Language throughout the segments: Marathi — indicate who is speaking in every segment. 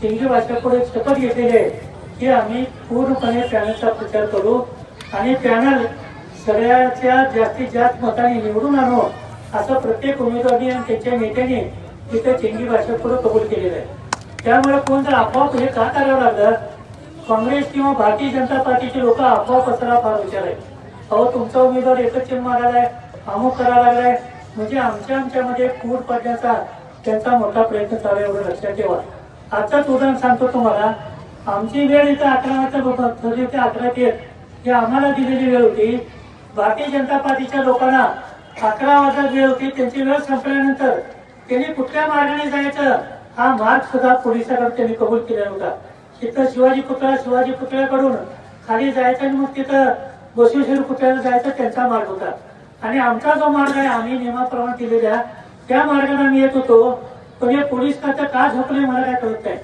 Speaker 1: चिंगी वाचकाकडे शपथ घेतलेली आहे. की आम्ही पूर्णपणे पॅनलचा प्रचार करू आणि पॅनल सगळ्याच्या जास्तीत जास्त मताने निवडून आणू असं प्रत्येक उमेदवारी आणि त्यांच्या नेत्याने तिथे चिंगी भाषा कबूल केलेलं आहे. त्यामुळे कोण जर आपोआप हे का करावं लागलं? काँग्रेस किंवा भारतीय जनता पार्टीचे लोक आपोआप पसरा फार विचार आहे अहो तुमचा उमेदवार एकच चिन्ह मारायलाय अमुक करायला लागलाय म्हणजे आमच्या आमच्यामध्ये फूट पडण्याचा त्यांचा मोठा प्रयत्न चालू एवढं लक्षात ठेवा. आताच उदाहरण सांगतो तुम्हाला. आमची वेळ इथं अकरा वाजता म्हणजे ते अकरा ते ही आम्हाला दिलेली वेळ होती. भारतीय जनता पार्टीच्या लोकांना अकरा वाजता वेळ होती. त्यांची वेळ संपल्यानंतर त्यांनी कुठल्या मार्गाने जायचं हा मार्ग सुद्धा पोलिसांकडे त्यांनी कबूल केला होता. तिथं शिवाजी पुतळा शिवाजी पुतळ्याकडून खाली जायचं आणि मग तिथं बसवेश्वर पुतळ्याला जायचं त्यांचा मार्ग होता. आणि आमचा जो मार्ग आहे आम्ही नियमाप्रमाणे दिलेल्या त्या मार्गाने आम्ही येत होतो. पण हे पोलीस खातं का झोपले मला काय कळत नाही.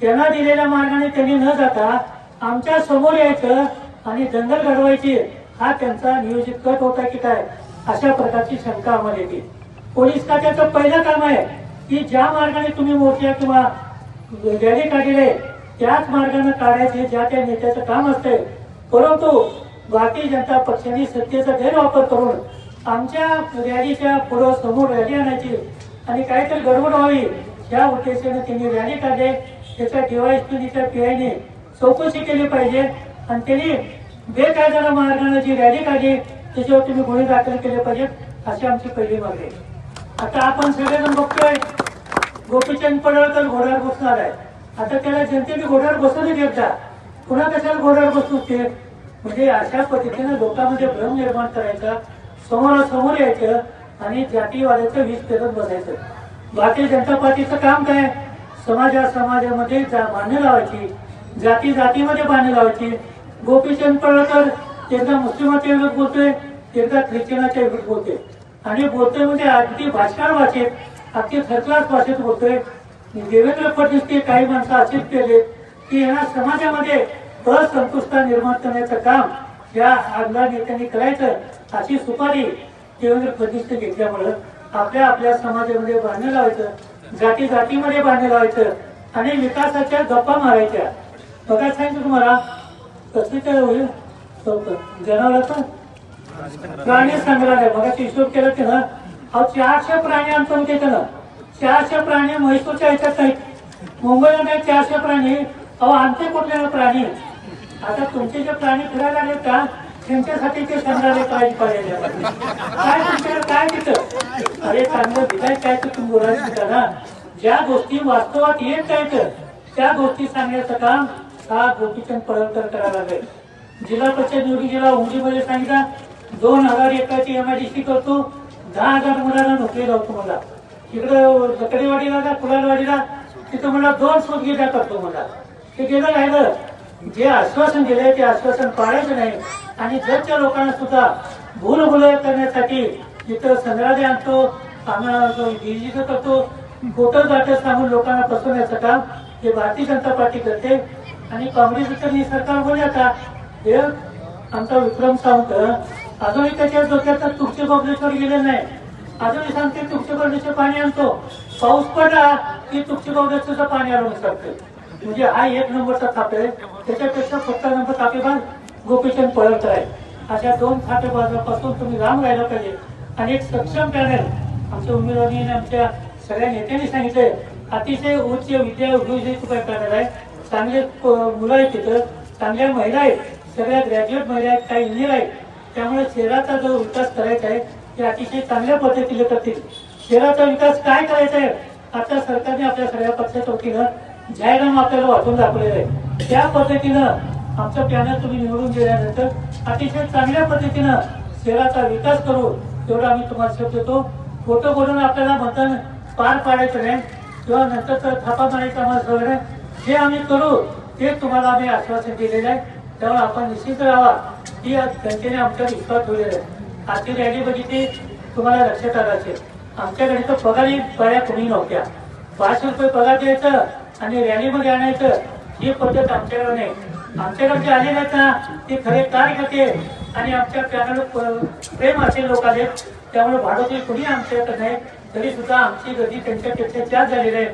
Speaker 1: त्यांना दिलेल्या मार्गाने त्यांनी न जाता आमच्यासमोर यायचं आणि दंगल घडवायची हा त्यांचा नियोजित कट होता की काय अशा प्रकारची शंका आम्हाला येते. पोलीस खात्याचं पहिलं काम आहे की ज्या मार्गाने तुम्ही मोर्चा किंवा रॅली काढले त्याच मार्गाने काढायचे ज्या त्या नेत्याचं काम असतंय. परंतु भारतीय जनता पक्षाने सत्तेचा गैरवापर करून आमच्या रॅलीच्या पुढं समोर रॅली आणायची आणि काहीतरी गडबड व्हावी. या उद्देशाने त्यांनी रॅली काढले. त्याच्या डीवायसपीच्या पीआयने चौकशी केली पाहिजे. आणि त्यांनी बेकायदा मार्गाने जी रॅली काढली त्याच्यावर तुम्ही गुन्हे दाखल केले पाहिजेत अशी आमची पहिली मागणी आहे. आता आपण सगळेजण बघतोय गोपीचंद पडळकर घोड्यावर बसणार आहे. आता त्याला जनतेने घोड्यावर बसवली देत जा. पुन्हा कशाला घोड्यावर बसू ते? म्हणजे अशा पद्धतीने लोकांमध्ये भ्रम निर्माण करायचा समोरासमोर यायचं आणि जातीवादाचं वीज पेरत बसायचं. भारतीय जनता पार्टीचं काम काय? समाजा समाजामध्ये जा बांधणी लावायची. जाती जातीमध्ये बांधणी लावायची. गोपीचंद पडळकर त्यांना मुस्लिमाच्या विरोध बोलतोय त्यांचा ख्रिश्चनाच्या विरोध बोलतोय. आणि बोलतोय म्हणजे अगदी भाषकार भाषेत अगदी थरक्लास भाषेत बोलतोय. देवेंद्र फडणवीसचे काही माणसं असेच केले की ह्या समाजामध्ये असंतुष्टता निर्माण करण्याचं काम या आमदार नेत्यांनी करायचं अशी सुपारी देवेंद्र फडणवीसने घेतल्यामुळं आपल्या आपल्या समाजामध्ये बांधणं लावायचं जाती जातीमध्ये बांधणं लावायचं आणि विकासाच्या गप्पा मारायच्या. बघा सांगितलं तुम्हाला कसं काय होईल. जनावरांचं प्राणी संग्रहालय. बघा हिशोब केलं ते ना अहो चारशे प्राणी आणतो होते त्यानं. चारशे प्राणी म्हैसूरच्या ह्याच्यात नाही मुंबईला नाही चारशे प्राणी. अहो आणते कुठले प्राणी? आता तुमचे जे प्राणी फिरायला लागले का? त्यांच्यासाठी ते संग्रहालय काय पाहिजे? काय तुमच्याकडे काय दिसत अरे चांगलं दिलाय काय तर तुम्ही बोलायचं तिथं ना ज्या गोष्टी वास्तवात येत आहेत त्या गोष्टी सांगण्याचं काम हा गोपीचंद पडळकर करायला लागेल जिल्हा परिषद निवडणुकीला उंडीमध्ये सांगितलं दोन हजार एकाची एमआयडीसी करतो दहा हजार मुलांना नोकरी लावतो मला इकडं जकडेवाडीला का कुलालवाडीला तिथं मला दोन सुदगीटा करतो मला ते गेलं राहिलं. जे आश्वासन दिलंय ते आश्वासन पाळायचं नाही. आणि जगच्या लोकांना सुद्धा भूलभुलय करण्यासाठी जिथं संग्रहालय आणतो आम्ही करतो खोटं जातं सांगून लोकांना फसवण्याचं काम हे भारतीय जनता पार्टी करते. आणि काँग्रेसचं सरकार बोल आता हे आमचा विक्रम सावंत अजूनही त्याच्या डोक्यात तुमचे बबलेश्वर गेले नाही. अजूनही सांगते तुमचे बबलेश्वर पाणी आणतो. पाऊस पडला की तुमचे बबलेश्वरचं पाणी आणून सांगते म्हणजे हा एक नंबरचा थाप आहे. त्याच्यापेक्षा फक्त नंबर तापेबाज गोपीचंद पळवतराय आहे अशा दोन थापेबाजापासून तुम्ही लांब राहिला पाहिजे. आणि एक सक्षम पॅनल आमच्या उमेदवारांनी आमच्या सगळ्या नेत्यांनी सांगितलंय अतिशय उच्च विद्या उद्योजक पॅनल आहे. चांगले मुलं आहेत तिथं. चांगल्या महिला आहेत. सगळ्या ग्रॅज्युएट महिला आहेत. काही इंजिनियर आहेत. त्यामुळे शहराचा जो विकास करायचा आहे ते अतिशय चांगल्या पद्धतीने करतील. शहराचा विकास काय करायचा आहे? आता सरकारने आपल्या सगळ्या पक्षाच्या वतीनं जाहीरनामा आपल्याला वाचून दाखवलेलं आहे. त्या पद्धतीनं आमचं पॅनल तुम्ही निवडून दिल्यानंतर अतिशय चांगल्या पद्धतीनं शहराचा विकास करू तेवढा आम्ही तुम्हाला शब्द देतो. खोटं बोलून आपल्याला मतदान पार पाडायचं नाही. किंवा नंतर थापा मारायचं आम्हाला सगळं नाही. जे आम्ही करू ते तुम्हाला आम्ही आश्वासन दिलेलं आहे. त्यामुळे आपण निश्चित राहावा. की आज जनतेने आमच्यावर विश्वास ठेवलेला आहे. आजची रॅली बघितली तुम्हाला लक्षात आलं असेल आमच्याकडे तर पगारही बऱ्या कोणी नव्हत्या. पाचशे रुपये पगार द्यायचं आणि रॅलीमध्ये आणायचं ही पद्धत आमच्याकडे नाही. आमच्याकडचे आलेले आहेत ना ते खरे कार्यकर्ते आणि आमच्या पॅनल प्रेम असे लोक आले त्यामुळे भाडोत्री कुणी आमच्याकडे नाही तरी सुद्धा आमची गती त्यांच्यापेक्षा त्याच झालेली आहे.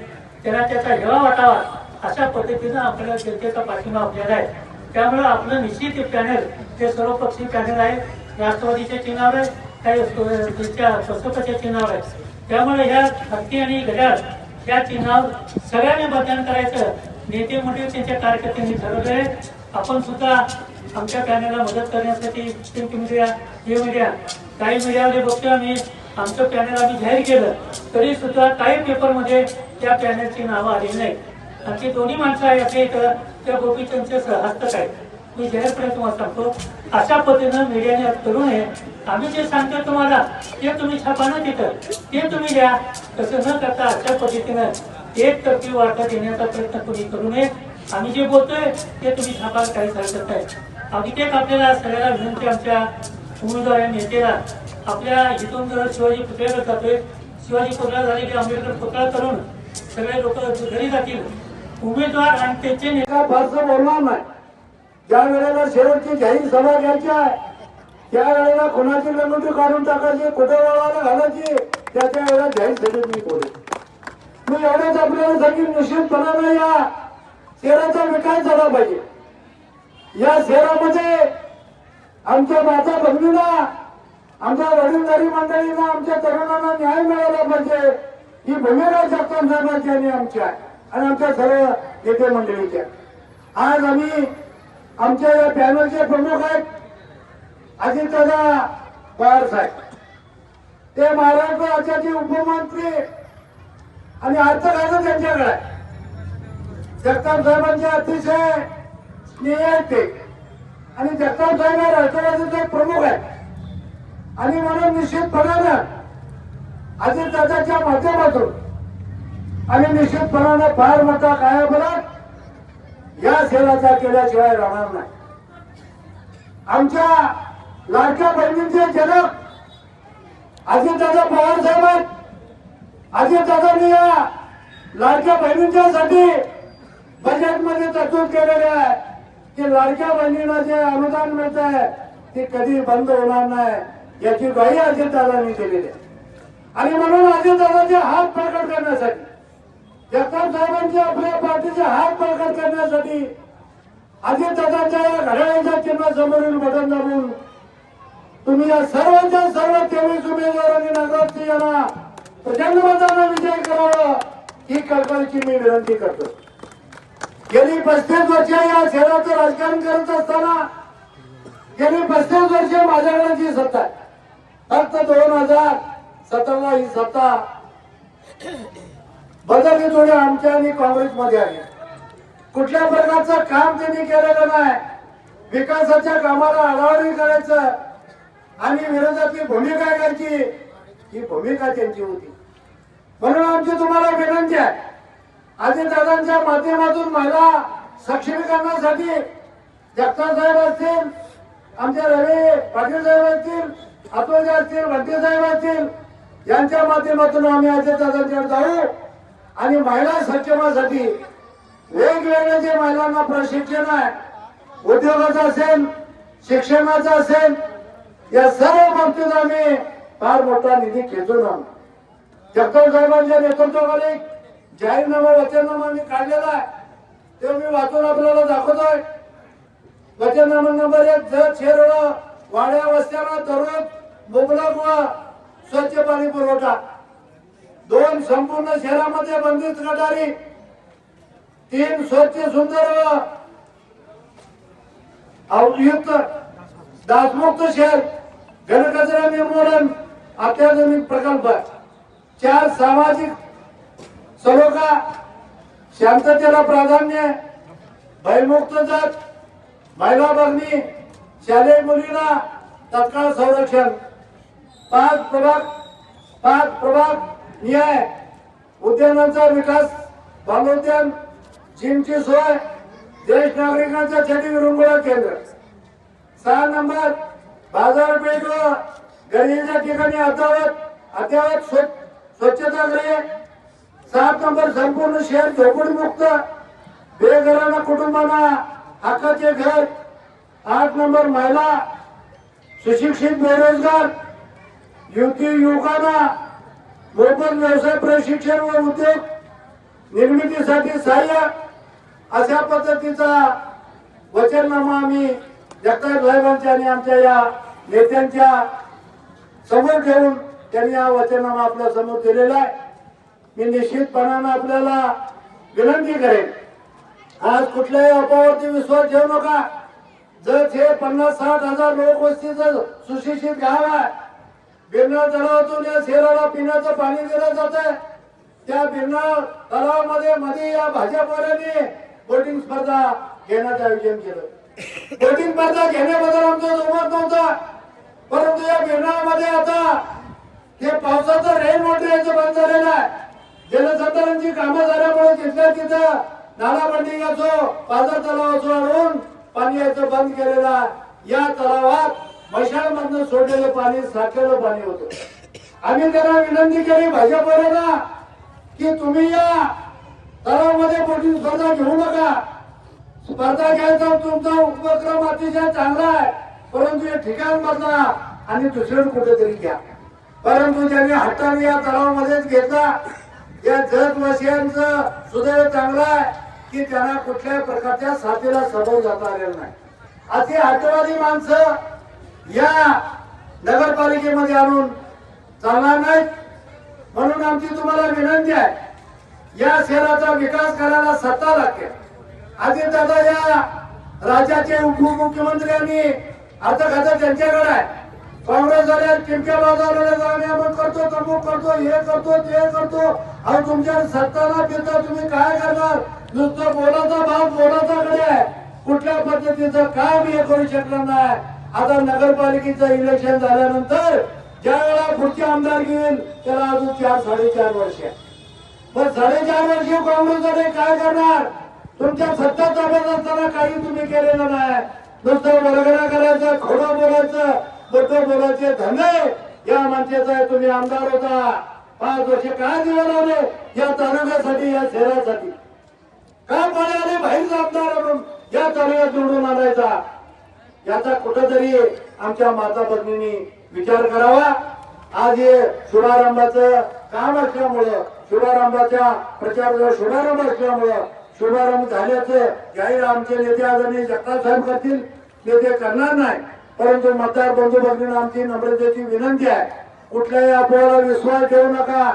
Speaker 1: त्यांना त्याचा हेवा वाटावा अशा पद्धतीनं आपल्याला जनतेचा पाठिंबा आपल्याला आहे. त्यामुळे आपलं निश्चित पॅनल ते सर्वपक्षीय पॅनल आहे राष्ट्रवादीच्या चिन्हावर आहे काही चिन्हावर आहे. त्यामुळे ह्या हत्ती आणि घड्याळ या चिन्हावर सगळ्यांनी मतदान करायचं. नेते मंडळी त्यांच्या कार्यकर्त्यांनी ठरवलं आहे आपण सुद्धा आमच्या पॅनलला मदत करण्यासाठी प्रिंट मीडिया हे मीडिया काही मीडियामध्ये बघतोय आम्ही. आमचं पॅनल आम्ही जाहीर केलं. तरी सुद्धा काही पेपरमध्ये त्या पॅनलची नावं आलेली नाही आमची दोन्ही माणसं आहे असे इथं. त्या गोपीचंदचे सहहस्तक आहेत. मी जाहीरपणे तुम्हाला सांगतो अशा पद्धतीनं मीडियाने आज करू नये. आम्ही जे सांगतो तुम्हाला ते तुम्ही छापा ना तिथं. ते तुम्ही द्या. तसं न करता अशा पद्धतीनं एक टक्के वाटा देण्याचा प्रयत्न कोणी करू नये. आम्ही जे बोलतोय ते तुम्ही छापायला काहीच हरकत नाही. अगदी एक आपल्याला सगळ्याला विनंती आमच्या उमेदवार या नेत्याला आपल्या इथून जर शिवाजी पुतळ्याला जातोय शिवाजी पुतळा झाले की आंबेडकर पुतळा करून सगळे लोक घरी जातील. उमेदवार आणि त्याचे नेता
Speaker 2: फारसं बोलणार नाही. ज्या वेळेला शेवटची जाहीर सभा घ्यायची आहे त्या वेळेला कोणाची लंगोटी काढून टाकायची कुठे वळवायला घालायची त्याच्या वेळेला जाहीर सभेत मी बोले मी एवढंच आपल्याला सांगेन निश्चितपणानं या शहराचा विकास झाला पाहिजे. या शहरामध्ये आमच्या माता भगिनीला आमच्या वडीलधारी मंडळींना आमच्या तरुणांना न्याय मिळाला पाहिजे. ही भूमिका जगताप साहेबांची आणि आमच्या आणि आमच्या सर्व नेते मंडळीच्या आज आम्ही आमच्या या पॅनलचे प्रमुख आहेत अजितदादा पवार साहेब. ते महाराष्ट्र राज्याचे उपमंत्री आणि अर्थ खातं त्यांच्याकडे. आहे जगताप साहेबांचे अतिशय स्नेह आहेत ते. आणि जगताप साहेब हे राष्ट्रवादीचे प्रमुख आहेत. आणि म्हणून निश्चितपणानं अजितदादाच्या माध्यमातून आणि निश्चितपणानं फार मोठा कायाबलात या सेवाचा केल्याशिवाय राहणार नाही. आमच्या लाडक्या बहिणींचे जनक अजितदादा पवार साहेब आहेत. अजितदादांनी या लाडक्या बहिणींच्यासाठी बजेटमध्ये तरतूद केलेली आहे. की लाडक्या बहिणींना जे अनुदान मिळत आहे ते कधी बंद होणार नाही याची ग्वाही अजितदादांनी दिलेली आहे. आणि म्हणून अजितदादाचे हात प्रकट करण्यासाठी जगताप साहेबांचे आपल्या पार्टीचे हात प्रकट करण्यासाठी अजितदादांच्या या घड्याळ्याच्या चिन्ह समोरील बटन दाबून तुम्ही या सर्वांच्या सर्व तेवीस उमेदवारांनी नगरची यांना प्रचंड मतांना विजय करावा. ही कल्पनेची मी विनंती करतो. गेली पस्तीस वर्ष या शहराचं राजकारण करत असताना गेली पस्तीस वर्ष माझ्याकडे जी सत्ता आहे. फक्त दोन हजार सतराला ही सत्ता. बदलली थोडी आमच्या आणि काँग्रेसमध्ये आली कुठल्या प्रकारचं काम त्यांनी केलेलं नाही. विकासाच्या कामाला आढावणी करायचं. आणि विरोधातली भूमिका घ्यायची. ही भूमिका त्यांची होती. म्हणून आमची तुम्हाला विनंती आहे. अजितदादांच्या माध्यमातून महिला सक्षमीकरणासाठी जगताप साहेब असतील आमचे रवी पाटील साहेब असतील अतुलजी असतील भट्टी साहेब असतील यांच्या माध्यमातून आम्ही अजितदादांच्याकडे जाऊ आणि महिला सक्षमासाठी वेगवेगळे जे महिलांना प्रशिक्षण आहे उद्योगाचं असेल शिक्षणाचं असेल या सर्व बाबतीत आम्ही फार मोठा निधी खेचून आणू. जगताप साहेबांच्या नेतृत्वाखाली जाहीरनामा वचननामा मी काढलेला आहे. ते मी वाचून आपल्याला दाखवतोय. वचननामा नंबर एक जत शेरळ वाड्या वस्त्यांना तरुण मुबलक व स्वच्छ पाणी पुरवठा. दोन संपूर्ण शहरामध्ये बंदिस्त गटारी. तीन स्वच्छ सुंदर व अवयुक्त दासमुक्त शहर. घनकचरा निर्मूलन अत्याधुनिक प्रकल्प. आहे चार सामाजिक सलोखा शांततेला प्राधान्य भयमुक्त जात महिला भरणी शालेय मुलींना तत्काळ संरक्षण. पाच प्रभाग पाच प्रभाग न्याय उद्यानांचा विकास बालोद्यान जिमची सोय ज्येष्ठ नागरिकांच्यासाठी छटी विरंगुळा केंद्र. सहा नंबर बाजारपेठ व गरजेच्या ठिकाणी अद्यावत अद्यावत स्वच्छ- स्वच्छता स्वच्छतागृहे सात नंबर संपूर्ण शहर झोपडीमुक्त. बेघरांना कुटुंबांना हक्काचे घर. आठ नंबर महिला. सुशिक्षित बेरोजगार. युवती युवकांना मोफत व्यवसाय प्रशिक्षण व उद्योग. निर्मितीसाठी सहाय्य. अशा पद्धतीचा वचननामा आम्ही जगताप साहेबांच्या आणि आमच्या या नेत्यांच्या समोर ठेवून त्यांनी हा वचननामा आपल्यासमोर दिलेला आहे. मी निश्चितपणानं आपल्याला विनंती करेन. आज कुठल्याही अपावरती विश्वास ठेवू नका. जर हे पन्नास साठ हजार लोकवस्तीचं सुशिक्षित गाव आहे. बिरनाळ तलावातून या शहराला पिण्याचं पाणी दिलं जात आहे. त्या बिरनाळ तलावामध्ये मध्ये या भाजपवाल्यांनी बोटिंग स्पर्धा घेण्याचं आयोजन केलं. बोटिंग स्पर्धा घेण्याबद्दल आमचा जोमत नव्हता. परंतु या बिरणामध्ये आता हे पावसाचं रेन वॉटर याचं बंद झालेलं आहे. जलसंधारणची कामं झाल्यामुळे तिथल्या तिथं नालाबंडी असो पाझर तलाव असो आणून पाणी याचं बंद केलेलं आहे. या तलावात मशाळमधनं सोडलेलं पाणी साठलेलं पाणी होतं. आम्ही त्यांना विनंती केली भाजपवाल्यांना की तुम्ही या तलावामध्ये मोठी स्पर्धा घेऊ नका. स्पर्धा घ्यायचा तुमचा उपक्रम अतिशय चांगला आहे. परंतु हे ठिकाण बदला आणि दुसरं कुठेतरी घ्या. परंतु त्यांनी हट्टाने या तलावामध्येच घेतला या जगवासियांचं सुदैव चांगलं आहे की त्यांना कुठल्याही प्रकारच्या साथीला सबब जाता आलेलं नाही. अशी हटवादी माणसं या नगरपालिकेमध्ये आणून चालणार नाहीत. म्हणून आमची तुम्हाला विनंती आहे या शहराचा विकास करायला सत्ता लागते. आधी दादा या राज्याचे उपमुख्यमंत्री आणि अर्थ खातं त्यांच्याकडे आहे. काँग्रेस झाल्या चिमक्या बाजारला जाणे आपण करतो तमुक करतो हे करतो ते करतो. अहो तुमच्या सत्ताला फिरता तुम्ही काय करणार? नुसतं बोलाचा भाग बोलाचा कडे आहे. कुठल्या पद्धतीचं काम हे करू शकणार नाही? आता नगरपालिकेचं इलेक्शन झाल्यानंतर ज्या वेळा पुढची आमदार घेईल त्याला अजून चार साडेचार वर्ष मग साडेचार वर्ष काँग्रेसकडे काय करणार? तुमच्या सत्ता ताब्यात असताना काही तुम्ही केलेलं नाही. नुसतं वरगडा करायचं खोडं बोलायचं मोठं धंदे या मंचाचा तुम्ही आमदार होता. पाच वर्ष काय दिवस लावले? या तालुक्यासाठी या शहरासाठी. काय पाण्याने बाहेर आमदार म्हणून या तालुक्यात निवडून आणायचा? याचा कुठंतरी आमच्या माता भगिनींनी विचार करावा. आज हे शुभारंभाचं काम असल्यामुळं शुभारंभाच्या प्रचाराचा शुभारंभ असल्यामुळं शुभारंभ झाल्याचं जाहीर आमचे नेते आदरणीय जगताप साहेब करतील. नेते करणार नाही. परंतु मतदार बंधू भगिनी आमची नम्रतेची विनंती आहे. कुठल्याही अफवाला विश्वास ठेवू नका.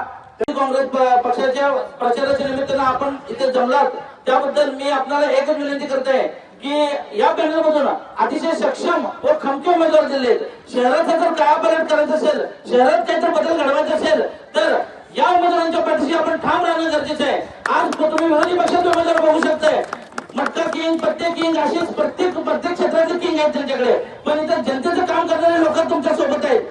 Speaker 3: काँग्रेस पक्षाच्या प्रचाराच्या निमित्तानं आपण इथे जमलात. त्याबद्दल मी आपल्याला एकच विनंती करते की या पॅनल मधून अतिशय सक्षम व खमके उमेदवार दिले शहराचा जर कायापालट करायचं असेल शहरात काहीतरी बदल घडवायचा असेल तर या उमेदवारांच्या पाठीशी आपण ठाम राहणं गरजेचं आहे. आज तुम्ही विरोधी पक्षाचे उमेदवार बघू शकताय. मटका किंग प्रत्येक किंग अशीच प्रत्येक प्रत्येक क्षेत्राचे किंग आहेत त्यांच्याकडे. पण इथं जनतेचं काम करणारे लोक तुमच्यासोबत आहेत.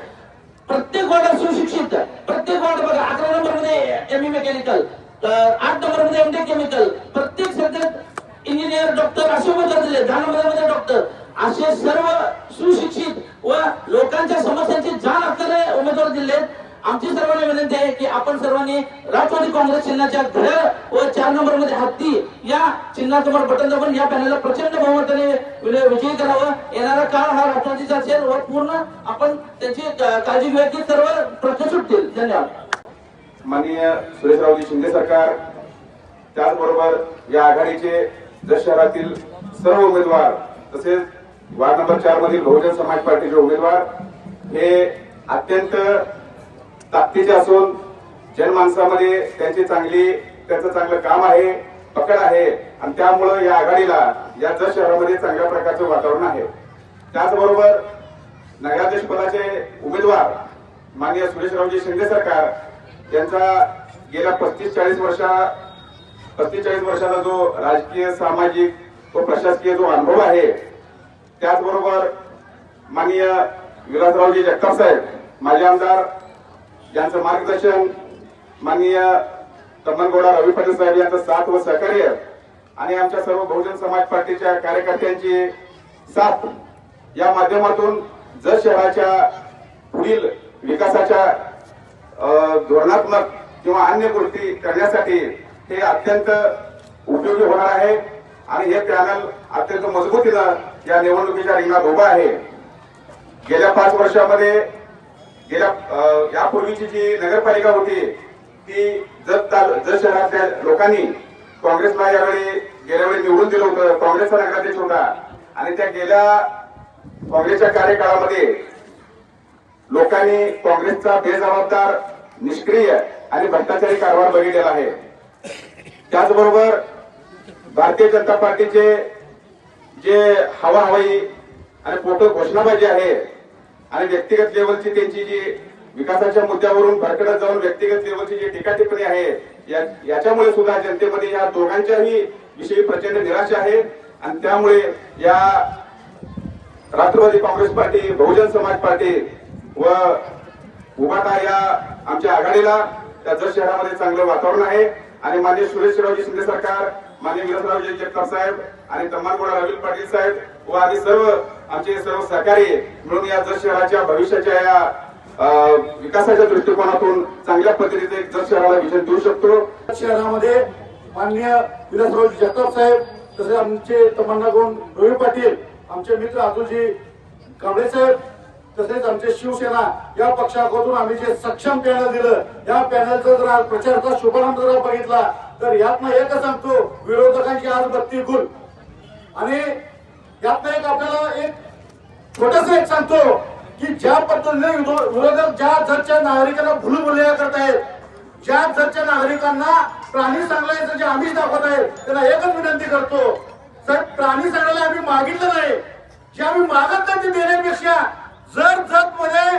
Speaker 3: प्रत्येक वार्डात सुशिक्षित. प्रत्येक वॉर्ड बघा अकरा नंबरमध्ये एम ई मेकॅनिकल आठ नंबरमध्ये एम केमिकल प्रत्येक क्षेत्रात इंजिनियर डॉक्टर असे उमेदवार दिले दहा नंबरमध्ये डॉक्टर असे सर्व सुशिक्षित व लोकांच्या समस्यांची जाण असणारे उमेदवार दिले आमची सर्वांना विनंती आहे की आपण सर्वांनी राष्ट्रवादी काँग्रेस चिन्हाच्या घर व चार नंबरमध्ये हत्ती या चिन्हासमोर बटन दाबून या पॅनलला प्रचंड बहुमताने विजयी करावं. येणारा काळ हा राष्ट्रवादीचा असेल व पूर्ण आपण त्याची काळजी घेऊया की सर्व प्रश्न सुटतील. धन्यवाद.
Speaker 4: माननीय सुरेशरावजी शिंदे सरकार त्याचबरोबर या आघाडीचे जत शहरातील सर्व उमेदवार तसेच वार्ड नंबर चार मधील बहुजन समाज पार्टीचे उमेदवार हे अत्यंत ताकदीचे असून जनमानसामध्ये त्यांची चांगली त्यांचं चांगलं काम आहे पकड आहे. आणि त्यामुळं या आघाडीला या जत शहरामध्ये चांगल्या प्रकारचं वातावरण आहे. त्याचबरोबर नगराध्यक्ष पदाचे उमेदवार माननीय सुरेशरावजी शिंदे सरकार यांचा गेल्या पस्तीस चाळीस वर्षा पस्तीस चाळीस वर्षाचा जो राजकीय सामाजिक व प्रशासकीय जो अनुभव आहे त्याचबरोबर माननीय विलासरावजी जगताप साहेब माजी आमदार यांचं मार्गदर्शन माननीय तम्मनगौडा रवी पाटील साहेब यांचं साथ व सहकार्य आणि आमच्या सर्व बहुजन समाज पार्टीच्या कार्यकर्त्यांची साथ या माध्यमातून जत शहराच्या पुढील विकासाच्या धोरणात्मक किंवा अन्य गोष्टी करण्यासाठी हे अत्यंत उपयोगी होणार आहे आणि हे पॅनल अत्यंत मजबूतीनं या निवडणुकीच्या रिंगणात उभं आहे. गेल्या पाच वर्षामध्ये गेल्या यापूर्वीची जी नगरपालिका होती ती जत ताल- जत शहरातल्या लोकांनी काँग्रेसला यावेळी गेल्या वेळी निवडून दिलं होतं. काँग्रेसचा नगराध्यक्ष होता. आणि त्या गेल्या काँग्रेसच्या कार्यकाळामध्ये लोकांनी काँग्रेसचा बेजबाबदार निष्क्रिय आणि भ्रष्टाचारी कारभार बघितलेला आहे. त्याचबरोबर भारतीय जनता पार्टीचे जे हवा हवाई आणि फोटो घोषणाबाजी आहे आणि व्यक्तिगत लेवलची त्यांची जी विकासाच्या मुद्द्यावरून भरकडत जाऊन व्यक्तिगत लेवलची जी टीका टिप्पणी आहे या- याच्यामुळे सुद्धा जनतेमध्ये या दोघांच्याही विषयी प्रचंड निराशा आहे. आणि त्यामुळे या राष्ट्रवादी काँग्रेस पार्टी बहुजन समाज पार्टी व उभाटा या आमच्या आघाडीला त्या जत शहरामध्ये चांगलं वातावरण आहे. आणि मान्य सुरेशरावजी शिंदे सरकार मान्य विलासरावजी जगताप साहेब आणि तम्मानगोडा रविल पाटील साहेब व आधी सर्व आमचे सर्व सहकारी म्हणून या जत शहराच्या भविष्याच्या या विकासाच्या दृष्टिकोनातून चांगल्या पद्धतीने एक जत शहराला विजन देऊ शकतो.
Speaker 2: शहरामध्ये माननीय विलासराव जगताप साहेब तसेच आमचे तमन्ना गौड रवी पाटील आमचे मित्र अतुलजी कांबळे साहेब तसेच आमचे शिवसेना या पक्षाकडून आम्ही जे सक्षम पॅनल दिलं या पॅनलचा जर आज प्रचाराचा शुभारंभ जर बघितला तर यातनं एकच सांगतो विरोधकांची आज बत्ती गुल. आणि यातनं एक आपल्याला एक छोटस एक सांगतो की ज्या पद्धतीने विरोधक ज्या जगच्या नागरिकांना भुलू भुलया आहेत ज्या जगच्या नागरिकांना प्राणी सांगण्याचं जे आम्ही दाखवत आहेत त्यांना एकच विनंती करतो सर प्राणी सांगायला आम्ही मागितलं नाही. जे आम्ही मागत नाही ते देण्यापेक्षा जर जत मध्ये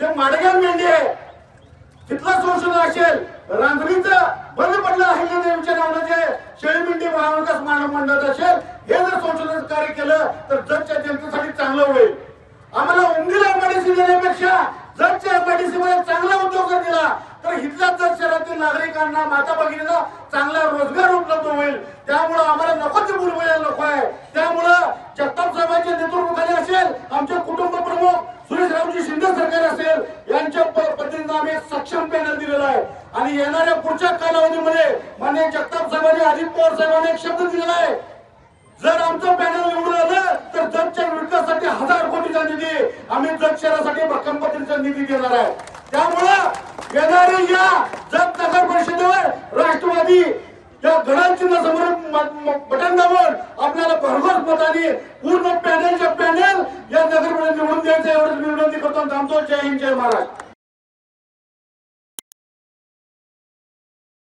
Speaker 2: जे माडगाव मेंढी आहे तिथलं संशोधन असेल रांगणीचं बंद पडलं अहिल्यादेवीच्या नावानं जे शेळी मेंढी महाविकास मानव मंडळ असेल हे जर संशोधन कार्य केलं तर जगच्या जनतेसाठी चांगलं होईल. आम्हाला उंदीला एमआयडीसी देण्यापेक्षा जगच्या एमआयडीसी मध्ये चांगला उद्योग जर दिला तर इथल्या जग शहरातील नागरिकांना माता भगिनीला चांगला रोजगार उपलब्ध होईल. त्यामुळं आम्हाला नको ते बुलबुल्या नको आहे. त्यामुळं जगताप साहेबांच्या नेतृत्वाखाली असेल आमचे कुटुंब प्रमुख सुरेश रावजी शिंदे सरकार असेल यांच्या प- पद्धतीनं एक सक्षम पॅनल दिलेला आहे. आणि येणाऱ्या पुढच्या कालावधीमध्ये मान्य जगताप साहेबांनी अजित पवार साहेबांनी एक शब्द दिलेला आहे. जर आमचं पॅनल निवडून आलं तर जगच्या विकासासाठी हजार कोटीचा निधी आम्ही जग शहरासाठी भक्कम पद्धतीचा निधी देणार आहे. त्यामुळं येणारे या जग नगर परिषदेवर राष्ट्रवादी या गडाल समोर बटन दाबून आपल्याला भरघोस मताने पूर्ण पॅनलच्या पॅनल या नगर निवडून द्यायचं एवढंच विनंती करतो. थांबतो. जय हिंद जय महाराष्ट्र.